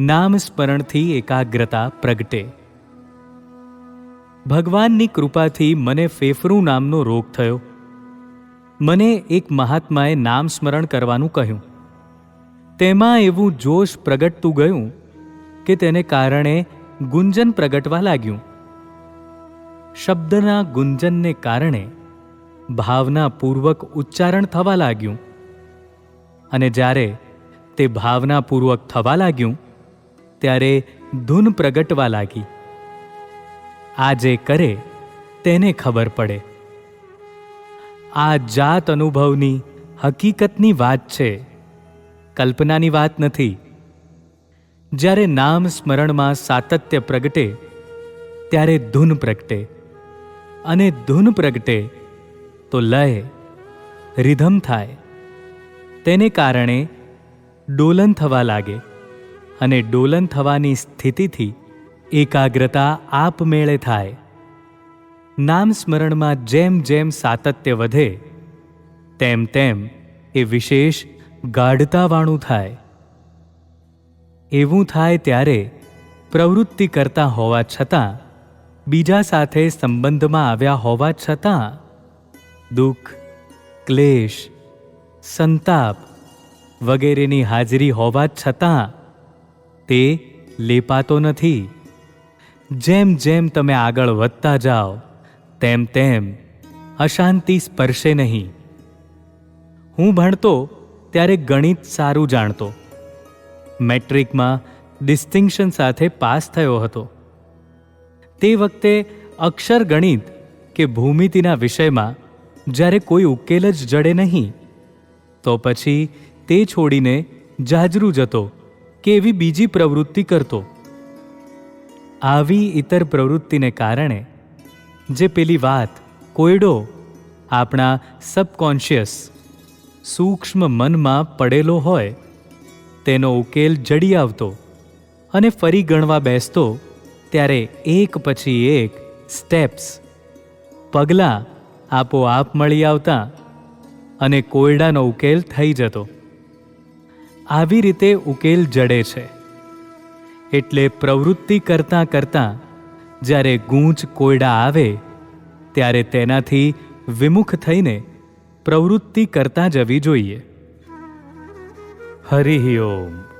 નામ સ્મરણથી એકાગ્રતા પ્રગટે. ભગવાનની કૃપાથી મને ફેફરું નામનો રોગ થયો. મને એક મહાત્માએ નામ સ્મરણ કરવાનું કહ્યું. તેમાં એવું જોશ પ્રગટતું ગયું કે તેને કારણે ગુંજન પ્રગટવા લાગ્યું. શબ્દના ગુંજનને કારણે ભાવનાપૂર્વક ઉચ્ચારણ થવા લાગ્યું. અને જ્યારે તે ભાવનાપૂર્વક થવા લાગ્યું ત્યારે ધૂન પ્રગટવા લાગી. આ જે કરે તેને ખબર પડે. આ જાત અનુભવની હકીકતની વાત છે. કલ્પનાની વાત નથી. જ્યારે નામ સ્મરણમાં સાતત્ય પ્રગટે, ત્યારે ધૂન પ્રગટે. અને ધૂન પ્રગટે તો લય રિધમ થાય. તેને કારણે ડોલન થવા લાગે. અને ડોલન થવાની સ્થિતિથી એકાગ્રતા આપમેળે થાય. નામ સ્મરણમાં જેમ જેમ સાતત્ય વધે, તેમ તેમ એ વિશેષ ગાઢતાવાળું થાય. એવું થાય ત્યારે પ્રવૃત્તિ કરતા હોવા છતાં, બીજા સાથે સંબંધમાં આવ્યા હોવા છતાં, દુઃખ, ક્લેશ, સંતાપ વગેરેની હાજરી હોવા છતાં તે લેપાતો નથી. જેમ જેમ તમે આગળ વધતા જાઓ, તેમ તેમ અશાંતિ સ્પર્શે નહીં. હું ભણતો ત્યારે ગણિત સારું જાણતો. મેટ્રિકમાં ડિસ્ટિંક્શન સાથે પાસ થયો હતો. તે વખતે અક્ષર ગણિત કે ભૂમિતિના વિષયમાં જ્યારે કોઈ ઉકેલ જ જડે નહીં, તો પછી તે છોડીને જાજરૂ જતો. કે એવી બીજી પ્રવૃત્તિ કરતો? આવી ઇતર પ્રવૃત્તિને કારણે જે પેલી વાત કોયડો આપણા સબકોન્શિયસ સૂક્ષ્મ મનમાં પડેલો હોય, તેનો ઉકેલ જડી આવતો અને ફરી ગણવા બેસતો, ત્યારે એક પછી એક સ્ટેપ્સ પગલાં આપોઆપ મળી આવતા અને કોયડાનો ઉકેલ થઈ જતો. આવી રીતે ઉકેલ જડે છે. એટલે પ્રવૃત્તિ કરતાં કરતાં જ્યારે ગૂંચ કોયડા આવે, ત્યારે તેનાથી વિમુખ થઈને પ્રવૃત્તિ કરતા જવી જોઈએ. હરિ ઓમ.